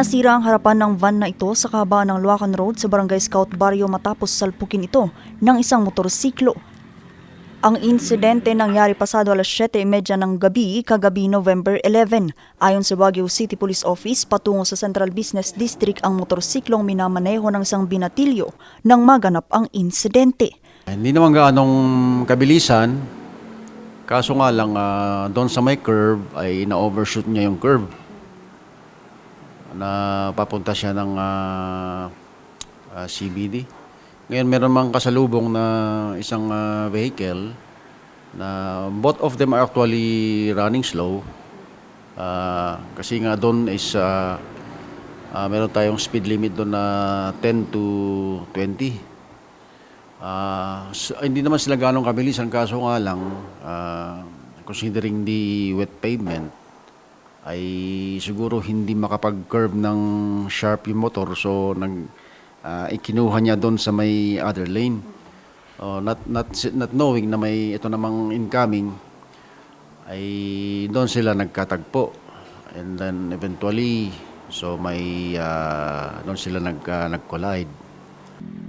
Nasira ang harapan ng van na ito sa kahabaan ng Luacan Road sa Barangay Scout Barrio matapos salpukin ito ng isang motorsiklo. Ang insidente nangyari pasado alas 7.30 ng gabi kagabi November 11. Ayon sa Baguio City Police Office, patungo sa Central Business District ang motorsiklong minamaneho ng isang binatilyo nang maganap ang insidente. Hindi naman gaanong kabilisan. Kaso nga lang, ah, doon sa may curve ay na-overshoot niya yung curve. Na papunta siya ng ah, ah, CBD. Ngayon meron mang kasalubong na isang ah, vehicle na both of them are actually running slow. Ah, kasi nga doon is ah, ah, meron tayong speed limit doon na 10 to 20. Ah, s- hindi naman sila ganong kabilisan kaso nga lang ah, considering the wet pavement ay siguro hindi makapag-curve ng sharp yung motor so nag ah, ikinuha niya doon sa may other lane. Oh, not not not knowing na may ito namang incoming ay doon sila nagkatagpo. And then eventually so may ah, doon sila nag ah, nag-collide.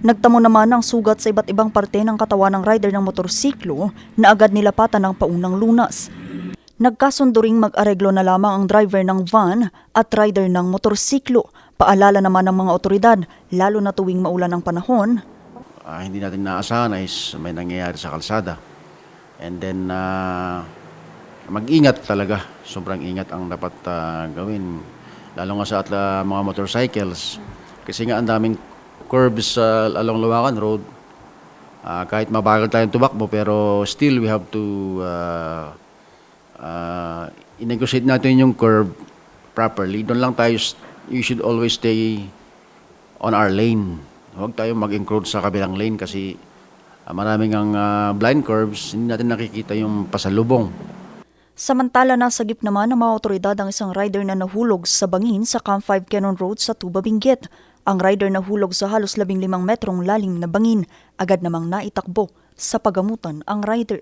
Nagtamo naman ang sugat sa iba't ibang parte ng katawan ng rider ng motorsiklo na agad nilapatan ng paunang lunas. Nagkasundo ring mag-areglo na lamang ang driver ng van at rider ng motorsiklo. Paalala naman ng mga otoridad, lalo na tuwing maulan ang panahon, Ah, hindi natin naasahan is may nangyayari sa kalsada. And then, ah, mag-ingat talaga. Sobrang ingat ang dapat ah, gawin. Lalo nga sa at, mga motorcycles. Kasi nga ang daming curbs sa along Luwakan Road. Ah, kahit mabagal tayong tumakbo, pero still we have to uh, uh, i-negotiate natin yung curve properly. Doon lang tayo, you should always stay on our lane. Huwag tayo mag-encroach sa kabilang lane kasi ah, maraming ang ah, blind curves, hindi natin nakikita yung pasalubong. Samantala nasagip naman ng mga otoridad ang isang rider na nahulog sa bangin sa Camp 5 Cannon Road sa Tuba Benguet. Ang rider nahulog sa halos 15 metrong lalim na bangin. Agad namang naitakbo sa pagamutan ang rider.